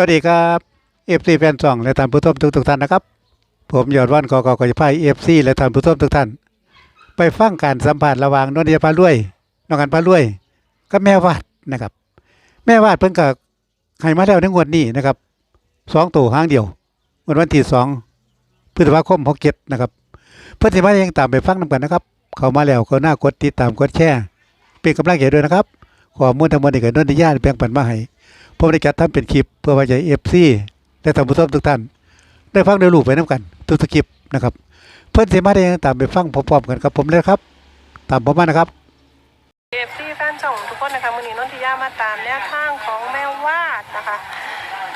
วัสดีครับเอฟซีแฟนซองและท่านผู้ชมทุกทุกท่านนะครับ ผมยอดวันกอกอกอยพายเอฟซีและท่านผู้ชมทุกท่าน ไปฟังการสัมภาษณ์ระหว่างนนทยาพาลุยน้องกันพาลุยกับแม่วาดนะครับ แม่วาดเพิ่งกับให้มาแล้วในงวดนี้นะครับสองตัวห้างเดียววันวันที่สองพฤษภาคมหกเจ็ดนะครับเพื่อนที่มายังตามไปฟังนำกันนะครับ เข้ามาแล้วก็น่ากดติดตามกดแชร์เป็นกำลังใจด้วยนะครับขอมูลทั้งหมดนี้กับนนทยาแบ่งปันมาให้ ผมได้จัดทำเป็นคลิปเพื่อไว้ใจเอฟซีและท่านผู้ชมทุกท่าน ได้ฟังได้รู้ไปน้ากัน ทุกๆคลิปนะครับ เพื่อนสมาได้ตามไปฟังพร้อมๆกันครับผมเลยครับ ตามผมมานะครับเอฟซีแฟนจ่องทุกคนนะคะมือนี้นนทิยามาตามแนวทางของแม่วาดนะคะ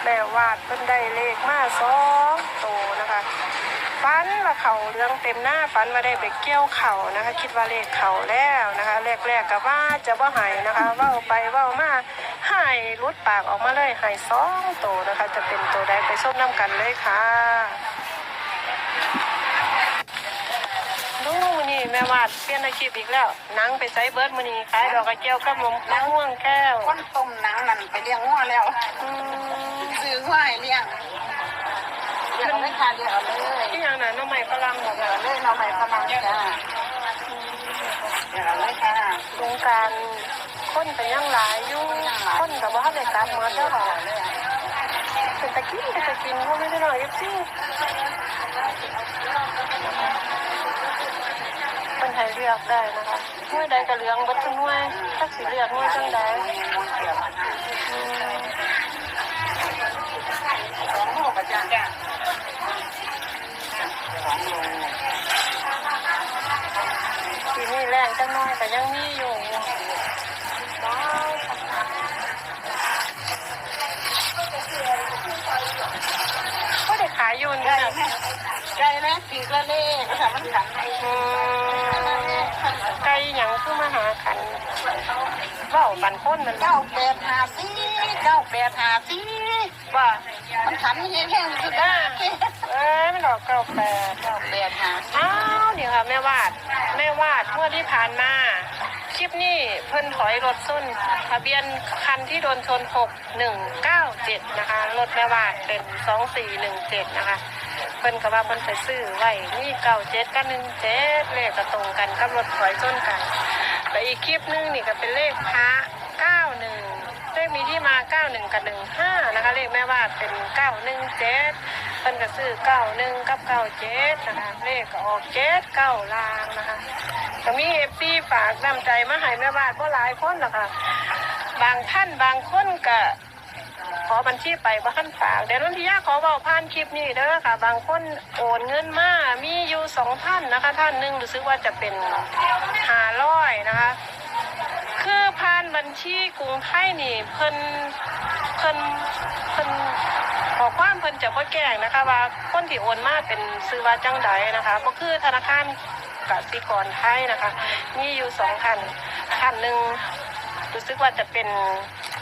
แม่วาดเพิ่นได้เลขมาสอง ฟันว่าเขาเรื่องเต็มหน้าฟันว่าได้ไปเกี่ยวเข่านะคะ คิดว่าเลขเข่าแล้วนะคะแรกๆก็ว่าจะว่าหายนะคะเว่าไปเว่ามาหายรุดปากออกมาเลยหายสองโตวนะคะ จะเป็นตัวใดไปชมน้ำกันเลยค่ะดูมือนี้แม่วาดเปลี่ยนอาชีพอีกแล้วหนังไปไซเบิร์ดมือนี้ขายดอกกระเจียวกับนมน้ำม่วงแก้วคนต้มหนังนั่นไปเลี้ยงงัวแล้วอืมซื้องัวให้เลี้ยงเลี้ยง เอาเลยค่ะเลี้ยงเอาเลยที่อย่างนั้นน้องใหม่ฝรั่งหมดเลี้เลยงเอาเลยเราไม่พนังจ้าเลี้ยงเอาเลยค่ะโครงการคนเป็นยังหลายอยู่คนแต่ว่าได้กลับมาเด้อเป็นตะกินเป็นตะกินเขาไม่ได้หน่อยสิคนไทยเลือกได้นะคะเมื่อใดก็เหลืองบัดทุกหน่วยถ้าสิเลือกหน่วยจังใดอืม สองโลกจ้าจ้าปีนี้แรงจังน้อยแต่ยังมีอยู่ว้าวก็ได้ขายอยู่ไก่นี่ไก่แม่ปีกละเล่ค่ะมันขันให้อืมไก่หยังคือมาหาขันเว้าปันคนมันเก้าแปดหาสี่เก้าแปดหาสี่ว่ามันขันแห้งสุดอ่าได้ เอ้ยมันออกเก้าแปดเก้าแปดหาอ้าวนี่ค่ะแม่วาดแม่วาดเมื่อที่ผ่านมาคลิปนี้เพิ่นถอยรถส้นทะเบียนคันที่โดนชนหกหนึ่งเก้าเจ็ดนะคะ รถแม่วาดเป็นสองสี่หนึ่งเจ็ดนะคะ เพิ่นก็ว่าเพิ่นไปซื้อไว้นี่เก้าเจ็ดกับหนึ่งเจ็ดเลขก็ตรงกันกับรถถอยส้นกัน และอีกคลิปนึงนี่ก็เป็นเลขพระเก้าหนึ่ง เลขมีที่มาเก้าหนึ่งกับหนึ่งห้านะคะ เลขแม่วาดเป็นเก้าหนึ่งเจ็ดพิ่นก็ซื้อเก้าหนึ่งกับเก้าเจ็ดนะคะ เลขก็ออกเจ็ดเก้าลางนะคะก็มีเอฟซีฝากน้ำใจมาให้แม่บ้านก็หลายคนหรอกค่ะ บางท่านบางคนก็ขอบัญชีไปว่าท่านฝากเดี๋ยวนุ่นทียาขอบอกผ่านคลิปนี้เด้อค่ะ บางคนโอนเงินมามีอยู่สองท่านนะคะ ท่านหนึ่งรู้สึกว่าจะเป็นห้าร้อยนะคะ บัญชีกรุงไทยนี่เพิ่นเพิ่นเพิ่นขอความเพิ่นจะบ่แจ้งนะคะ ว่าคนที่โอนมาเป็นซื้อว่าจังใดนะคะก็คือธนาคารกสิกรไทยนะคะ มีอยู่สองท่านท่านหนึ่งรู้สึกว่าจะเป็น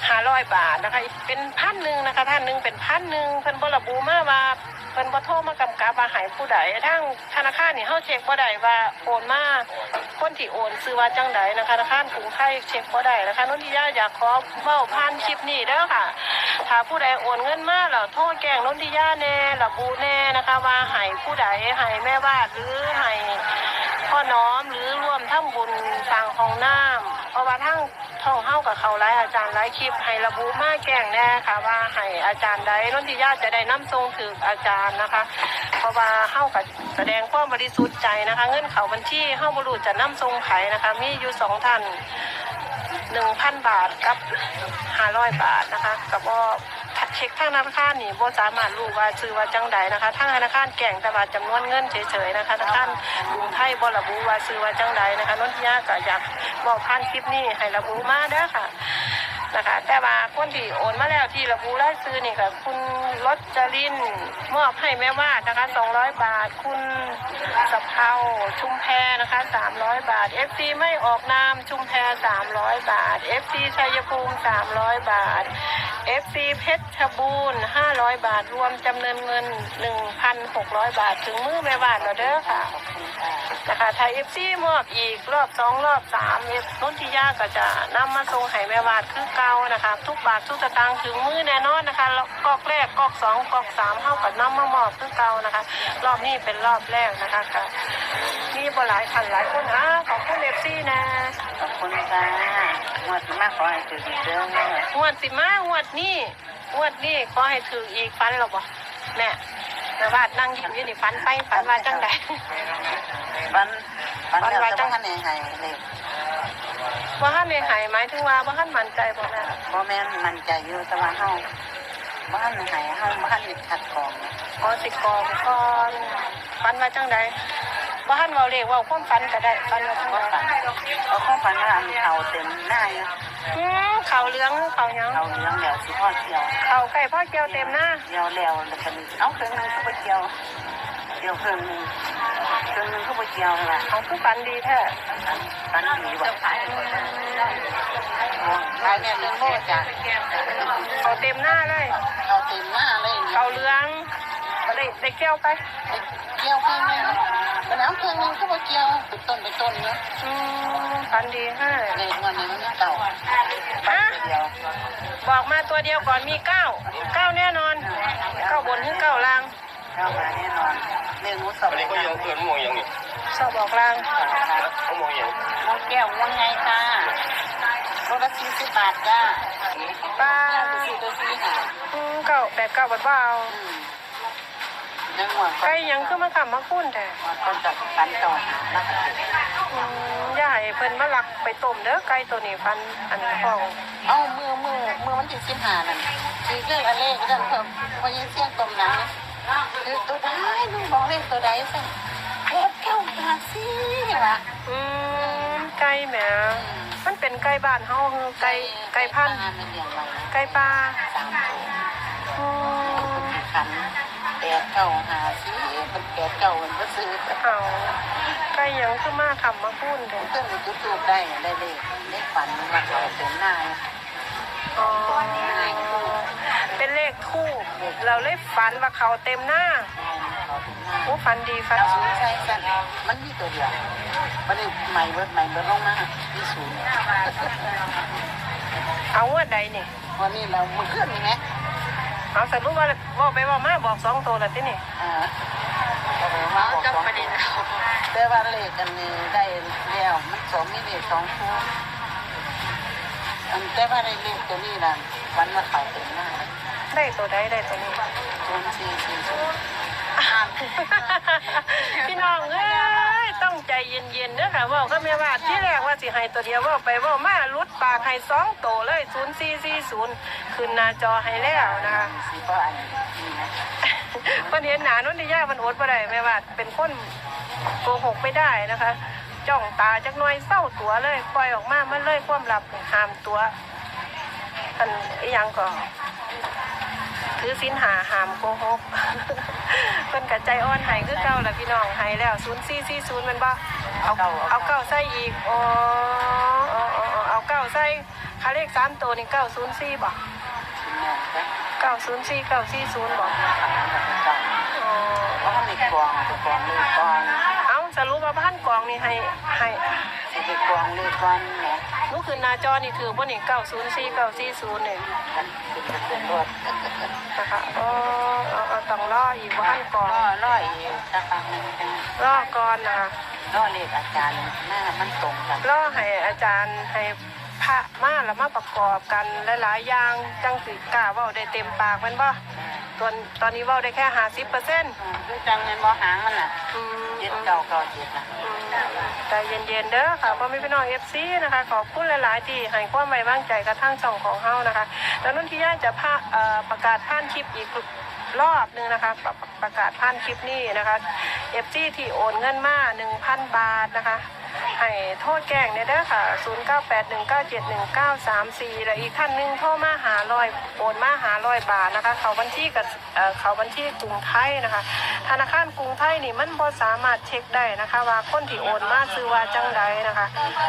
ห้าร้อยบาทนะคะ เป็นพันหนึ่งนะคะท่านหนึ่งเป็นพันหนึ่งเพิ่นบ่ระบุมาว่า เพิ่นบ่โทรมากำกับว่าหายผู้ใดทั้งธนาคารนี่เฮาเช็คบ่ได้ว่าโอนมาคนที่โอนซื้อว่าจังใดนะคะธนาคารกรุงไทยเช็คบ่ได้นะคะนนทิยาอยากขอเว้าผ่านคลิปนี้เด้อค่ะถ้าผู้ใดโอนเงินมาแล้วโทรแจ้งนนทิยาแน่ระบุแน่นะคะว่าให้ผู้ใดให้แม่บ้านหรือให้พ่อน้อมหรือร่วมทำบุญสร้างห้องน้ำ เพราะว่าทั้งท่องเฮากับเขาหลายอาจารย์หลายคลิปให้ระบุมาแจ้งแน่ค่ะ ว่าให้อาจารย์ใดนนทิยาจะได้น้ำทรงถึงอาจารย์นะคะ เพราะว่าเฮากับแสดงความบริสุทธิ์ใจนะคะ เงินเขาบัญชีเฮาบรูจะน้ำทรงไขนะคะ มีอยู่สองท่านหนึ่งพันบาทกับห้าร้อยบาทนะคะกับว่าเช็คทางธนาคารนี่บ่สามารถรู้ว่าซื้อว่าจังใดนะคะทางธนาคารแก่งแต่ว่าจำนวนเงินเฉยๆนะคะธนาคารกรุงไทยบ่ระบุว่าซื้อว่าจังใดนะคะนนทิยาก็อยาก บอกผ่านคลิปนี้ให้ระบุมาเด้อค่ะนะคะแต่ว่าคนที่โอนมาแล้วที่ระบุรายชื่อนี่ค่ะ คุณรจรินมอบให้แม่วาดนะคะ 200 บาท คุณสะเพาชุมแพนะคะ 300 บาท FC ไม่ออกนามชุมแพ 300 บาท FC ชัยภูมิ 300 บาท FC เพชรชบูรณ์500 บาทรวมจำเนินเงิน 1,600 บาท ถึงมือแม่บ้านเราเด้อค่ะนะคะไทย FC มอบอีกรอบสองรอบสามเอฟนนทิยาก็จะนำมาส่งให้แม่บ้านคือเก่านะคะ ทุกบาททุกสตางค์ถึงมือแน่นอนนะคะกอกแรกกอกสองกอกสามเท่ากับน้ำมามอบคือเก่านะคะ รอบนี้เป็นรอบแรกนะคะค่ะมีบ่หลายพันหลายคนอะขอบคุณ FC นะขอบคุณค่ะ วดมากขอให้ถึงเด้องวดสิมางวดนี้งวดนี้ขอให้ถืออีกฟันหรอบ่แม่แม่วาดนั่งยิ้มอยู่นี่ฟันไปฟันว่าจังไดวันวันเดียวจะว่าให้ให้เลยว่าท่านในหายหมายถึงว่าว่าท่านมั่นใจบ่แม่พ่อแม่มันใจอยู่แต่ว่าเฮาบ้านให้เฮาบ้านขัดของพอสิกองก่อนฟันว่าจังได ว่าท่านเว้าเลขเว่าความฝันก็ได้ฟันว่าจังว่าไดฝันเอาของฝันว่าเขาเต็มหน้าอยู่อืมเขาเหลืองเขาหยังเขาเลี้ยงแล้วสิพ่อเที่ยวเขาไก่พ่อเกียวเต็มหน้าเที่ยวแล้วแล้วก็เอาเครื่องนึงเข้าไปเที่ยวเที่ยวเครื่องนึงเครื่องนึงเข้าไปเที่ยวล่ะเขาคือฝันดีแท้ฝันดีว่ะขายเนี่ยเรื่องโลจ้ะเขาเต็มหน้าเลย เขาเต็มหน้าเลย เขา เหลืองก็ได้ได้เกี่ยวไปเกี่ยวเครื่องนึงไปน้ำเครื่องนึงเข้าไปเกี่ยวเป็นต้นเป็นต้นเนาะอืมฝันดีฮะเลขวันนี้มันเก่าฮะเดียวบอกมาตัวเดียวก่อนมีเก้าเก้าแน่นอนเก้าบนหรือเก้าล่างเข้ามาแน่นอนเรื่องมุสอันนี้ก็ยังเพื่อนมองยังนี่ชอบบอกล่างเขามองยังมองแก้วมองไงค่ะรถละสี่สิบบาทจ้าป้าแก้วจะสี่ตัวสี่ค่ะอืมเก้าแปดเก้าบาทว่าเอาอืมยังหวา นไก่ยังคือมาขำมาคุ้นแต่คนจับฟันต่อหานักอืมอย่าให้เพิ่นมาลักไปต้มเด้อไก่ตัวนี้ฟันอันนี้ของเอามือมือมือมันติดสิบหานั่นคือเรื่องอะไรก็ได้เพิ่มพอยังเสี่ยงตมหนังคือตัวใดมึงบอกเลขตัวใดสิเลขเก้าหาสี่ว่ะอืมไก่แหมมันเป็นไก่บ้านเฮาคือไก่ไก่พันธุ์มันเลี้ยงไว้ไก่ป่าสามตัวอืมขัน แปดเก้าหาสี่มันแปดเก้ามันก็ซื้อเอาไก่ยังคือมาขำมาคุ้นเด้อเพื่อนมันจุดทูบได้ได้เลขเลขฝันมันเขาเต็มหน้าอ๋อเป็นเลขทูบเราเลยฝันว่าเขาเต็มหน้าเขาเต็มหน้าโอ้ฝันดีฝันเราสูงใช่สั่นมันมีตัวเดียวมันได้ใหม่เบิดใหม่เบิดลงมาที่ศูนย์เอางวดใดนี่วันนี้เรามือเคลื่อนนี่ไหม เอาสรุปว่าบอกไปว่ามาบอกสองตัวแล้วที่นี่อ่ามาจับประเด็นแต่ว่าเลขกันนี้ได้แล้วมันสองมีเลขสองคู่อันแต่ว่าได้เลขตัวนี้นะวันมาเขาเต็มหน้าได้ตัวใดได้ตัวนี้ศูนย์สี่สี่ศูนย์พี่น้องเอ้ยต้องใจเย็นๆเด้อค่ะเว่าก็ไม่ว่าที่แรกว่าสิให้ตัวเดียวเว่าไปเว่ามาลุดปากให้สองโตวเลยศูนย์สี่สี่ศูนย์ ขึ้นหน้าจอให้แล้วนะคะมันนี้นะเห็นหนานุ่นที่ยากมันอดบ่ได้แม่ว่าเป็นคนโกหกไม่ได้นะคะ จ้องตาจักหน่อยเศร้าตัวเลยปล่อยออกมามันเลยความลับหามตัวอันยังก็ถือสินหาหามโกหกเพิ่นกะใจอ่อนหายคือเก่าแหละพี่น้องหายแล้ว0440มันบ่เอาเอาเก้าใส่อีกอ๋อเอาเก้าใส่ค่าเลขสามตัวนี่904บ่ เนี่ยนะ904 940บ่อ๋อเพราะเขามีกวางกวางเลยกวางเอาสรุปว่าพันกองนี่ให้ให้สิบกวางเลยกวางเนี่ยลูกคืนหน้าจอนี่ถือว่านี่904 940เนี่ยกันเป็นเป็นรถนะคะอ๋อเอาเอาต้องรออีกว่าพันกองล่อล่ออีกสักพักหนึ่งรอก่อนนะคะล่อเลขอาจารย์หน้ามันตรงกัน รอให้อาจารย์ให้ พระมาแล้วมาประกอบกันหลายๆอย่างจังสิกล้าเว้าได้เต็มปากแมันบ่ตอนตอนนี้เว้าได้แค่50%เปอร์เซ็นต์คือจังเงินบ่หางมันน่ะเจ็ดเก้าเก้าเจ็ดน่ะใจเย็นๆเด้อค่ะพ่อแม่พี่น้อง FC นะคะขอบคุณหลายๆที่ให้ความไว้วางใจกับทางช่องของเฮานะคะแล้วนุ่นที่ย่าจะพาเอ่อประกาศผ่านคลิปอีก รอบหนึงนะคะประประกาศผ่านคลิปนี้นะคะ FC ที่โอนเงินมา 1,000 บาทนะคะ ให้โทษแกล้งเนี่ยเด้อค่ะ 0981971934 และอีกท่านหนึ่งโทรมาหาลอยโอนมาหาลอยบาทนะคะ เขาบัญชีกับเเขาบัญชีกรุงไทยนะคะ ธนาคารกรุงไทยนี่มันบ่สามารถเช็คได้นะคะ ว่าคนที่โอนมาซื้อว่าจังใดนะคะ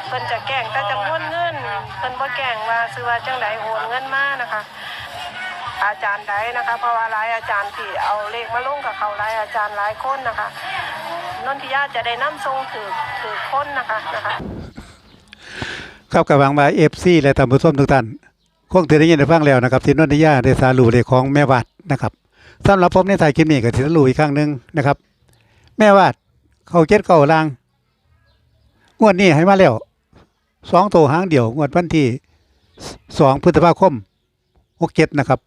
เพิ่นจะแก้งแต่จำนวนเงิน เพิ่นบ่แก้งว่าซื้อว่าจังใดโอนเงินมานะคะ อาจารย์ใดนะคะ เพราะว่าหลายอาจารย์ที่เอาเลขมาลงกับเขาหลายอาจารย์หลายคนนะคะนนทิยาจะได้นำทรงถือถือคนนะคะนะคะครับกับวังว่า FC และท่านผู้มทุกท่านคงจะได้ยินได้ฟังแล้วนะครับที่นนทิยาได้สารุเลขของแม่วาดนะครับสำหรับผมในถ่ายคลิปนี้ก็สิสรุปอีกครั้งหนึ่งนะครับ แม่วาดเขาเจ็ดเก้าลางงวดนี้ให้มาแล้วสองตัวหางเดี่ยวงวดวันที่สองพฤษภาคมหกเจ็ดนะครับ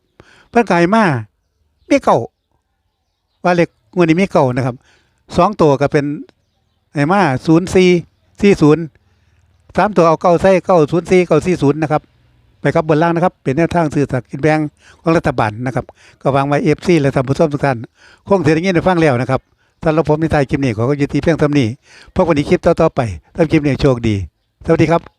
เพิ่นกายมามีเก่าว่าเลขงวดนี้มีเก่านะครับสองตัวก็เป็นไอ้มาศูนย์สี่สี่ศูนย์สามตัวเอาเก้าใส่เก้าศูนย์สี่เก้าสี่ศูนย์นะครับไปครับบนล่างนะครับ เป็นแนวทางสื่อสารกินแบงของรัฐบาลนะครับ ก็วางไว้เอฟซีและท่านผู้ชมทุกท่านคงเสียงยินได้ฟังแล้วนะครับสำหรับผมในทายคลิปนี้ขอก็ยุติเพียงเท่านี้พบกันในคลิปต่อๆไปถ้าคลิปนี้โชคดี สวัสดีครับ